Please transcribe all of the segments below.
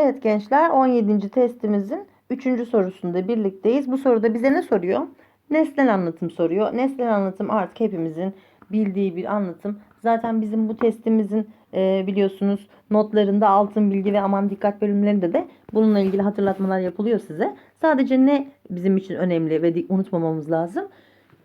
Evet gençler 17. testimizin 3. sorusunda birlikteyiz. Bu soruda bize ne soruyor? Nesnel anlatım soruyor. Nesnel anlatım artık hepimizin bildiği bir anlatım. Zaten bizim bu testimizin e, biliyorsunuz notlarında altın bilgi ve aman dikkat bölümlerinde de bununla ilgili hatırlatmalar yapılıyor size. Sadece ne bizim için önemli ve unutmamamız lazım?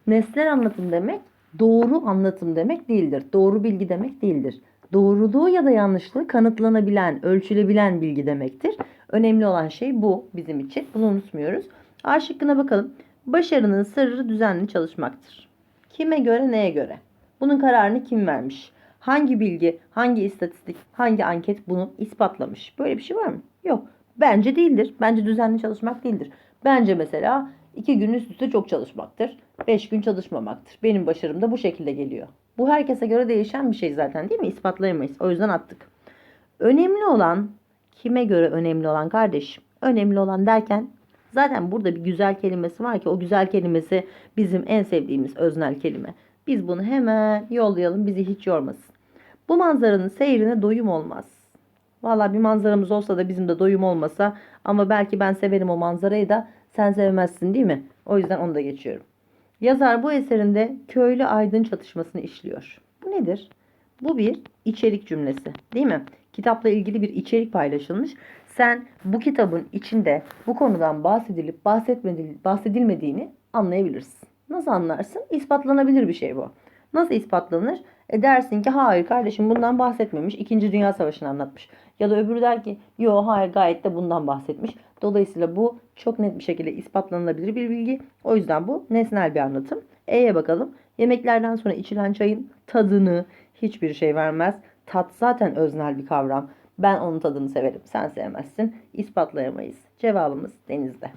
Nesnel anlatım demek doğru anlatım demek değildir. Doğru bilgi demek değildir. Doğruluğu ya da yanlışlığı kanıtlanabilen, ölçülebilen bilgi demektir. Önemli olan şey bu bizim için. Bunu unutmuyoruz. A şıkkına bakalım. Başarının sırrı düzenli çalışmaktır. Kime göre, neye göre? Bunun kararını kim vermiş? Hangi bilgi, hangi istatistik, hangi anket bunu ispatlamış? Böyle bir şey var mı? Yok. Bence değildir. Bence düzenli çalışmak değildir. Bence mesela iki gün üst üste çok çalışmaktır. Beş gün çalışmamaktır. Benim başarım da bu şekilde geliyor. Bu herkese göre değişen bir şey zaten değil mi? İspatlayamayız. O yüzden attık. Önemli olan kime göre önemli olan kardeşim? Önemli olan derken zaten burada bir güzel kelimesi var ki o güzel kelimesi bizim en sevdiğimiz öznel kelime. Biz bunu hemen yollayalım bizi hiç yormasın. Bu manzaranın seyrine doyum olmaz. Valla bir manzaramız olsa da bizim de doyum olmasa ama belki ben severim o manzarayı da sen sevmezsin değil mi? O yüzden onu da geçiyorum. Yazar bu eserinde köylü aydın çatışmasını işliyor. Bu nedir? Bu bir içerik cümlesi değil mi? Kitapla ilgili bir içerik paylaşılmış. Sen bu kitabın içinde bu konudan bahsedilip bahsedilmediğini anlayabilirsin. Nasıl anlarsın? İspatlanabilir bir şey bu. Nasıl ispatlanır? E dersin ki hayır kardeşim bundan bahsetmemiş. İkinci Dünya Savaşı'nı anlatmış. Ya da öbürü der ki yo hayır gayet de bundan bahsetmiş. Dolayısıyla bu çok net bir şekilde ispatlanılabilir bir bilgi. O yüzden bu nesnel bir anlatım. E'ye bakalım. Yemeklerden sonra içilen çayın tadını hiçbir şey vermez. Tat zaten öznel bir kavram. Ben onun tadını severim. Sen sevmezsin. İspatlayamayız. Cevabımız denizde.